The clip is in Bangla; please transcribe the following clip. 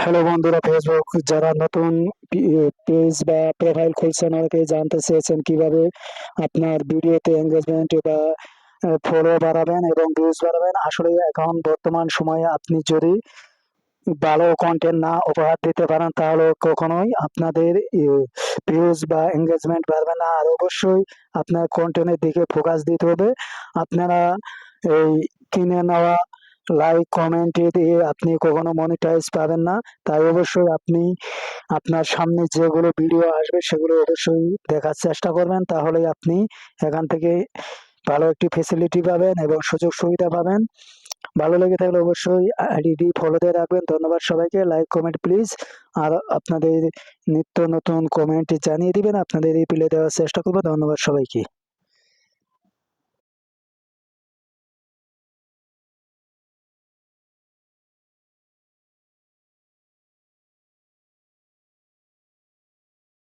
হ্যালো বন্ধুরা ফেসবুক যারা নতুন পেজ বা প্রোফাইল খুলছেন অনেকে জানতে চেয়েছেন কীভাবে আপনার ভিডিওতে এঙ্গেজমেন্ট বা ফলো বাড়াবেন এবং ভিউজ বাড়াবেন। আসলে এখন বর্তমান সময়ে আপনি যদি ভালো কন্টেন্ট না উপহার দিতে পারেন, তাহলে কখনোই আপনাদের ভিউজ বা এঙ্গেজমেন্ট বাড়বে না। আর অবশ্যই আপনার কন্টেন্টের দিকে ফোকাস দিতে হবে। আপনারা এই কিনে নেওয়া লাইক কমেন্ট দিয়ে আপনি কখনো মনিটাইজ পাবেন না। তাই অবশ্যই আপনি আপনার সামনে যেগুলো ভিডিও আসবে সেগুলো অবশ্যই দেখার চেষ্টা করবেন। তাহলেই আপনি এখান থেকে ভালো একটি ফেসিলিটি পাবেন এবং সুযোগ সুবিধা পাবেন। ভালো লেগে থাকলে অবশ্যই আইডিটি ফলো দিয়ে রাখবেন। ধন্যবাদ সবাইকে। লাইক কমেন্ট প্লিজ আর আপনাদের নিত্য নতুন কমেন্ট জানিয়ে দিবেন। আপনাদের এই দেওয়ার চেষ্টা করব। ধন্যবাদ সবাইকে।